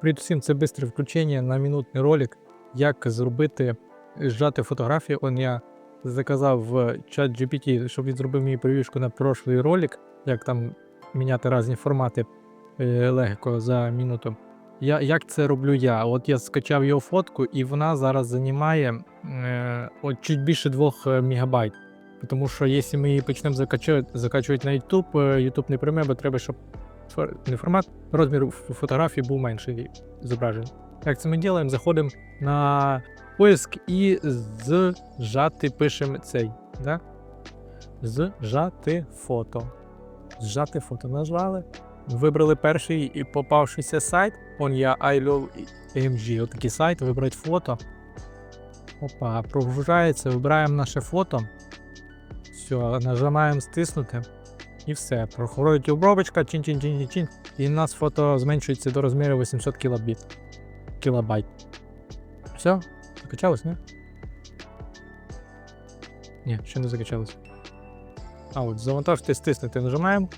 Привіт це бистре включення на мінутний ролик, як зробити зжати фотографії. Он я заказав в чат GPT, щоб він зробив мені перевірку на прошлий ролик, як там міняти різні формати е, легко за минуту. Я, як це роблю я? От я скачав його фотку, і вона зараз займає е, от чуть більше 2 мегабайт. Тому що якщо ми її почнемо закачувати, закачувати на YouTube, е, YouTube не прийме, бо треба, щоб не формат, розмір фотографії був менший зображений. Як це ми робимо? Заходимо на поиск і зжати пишемо цей. Да? Зжати фото. Зжати фото нажали. Вибрали перший і попавшийся сайт. Он я I love AMG. Отакий сайт, вибрати фото. Опа, прогружається, вибираємо наше фото. Все, нажимаємо стиснути. І все. Проходить обробочка, чин чин чин чин І у нас фото зменшується до розміру 800 кілобіт. Кілобайт. Все? Закачалось, не? Ні, ще не закачалось. А от завантажити, стиснути, нажимаємо.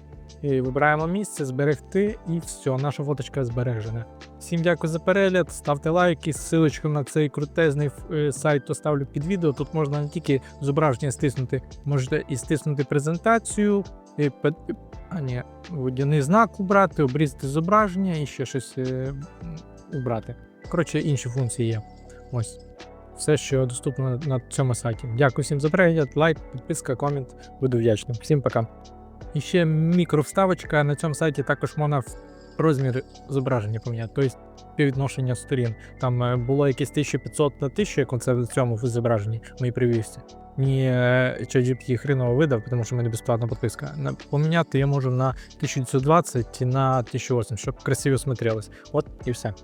І вибираємо місце, зберегти, і все, наша фоточка збережена. Всім дякую за перегляд, ставте лайки, ссылочку на цей крутезний е, сайт оставлю під відео. Тут можна не тільки зображення стиснути, можете і стиснути презентацію, і, а ні, водяний знак убрати, обрізати зображення і ще щось е, убрати. Коротше, інші функції є. Ось. Все, що доступно на цьому сайті. Дякую всім за перегляд, лайк, підписка, комент. Буду вдячним. Всім пока. І ще мікровставочка на цьому сайті також можна розмір зображення поміняти, тобто співвідношення сторін. Там е, було якесь 1500 на 1000, як це в цьому зображенні в моїй привівці. Мені е, ChatGPT хреново видав, тому що в мене безплатна підписка. Поміняти я можу на 1920 і на 1080, щоб красиво смотрелось. От і все.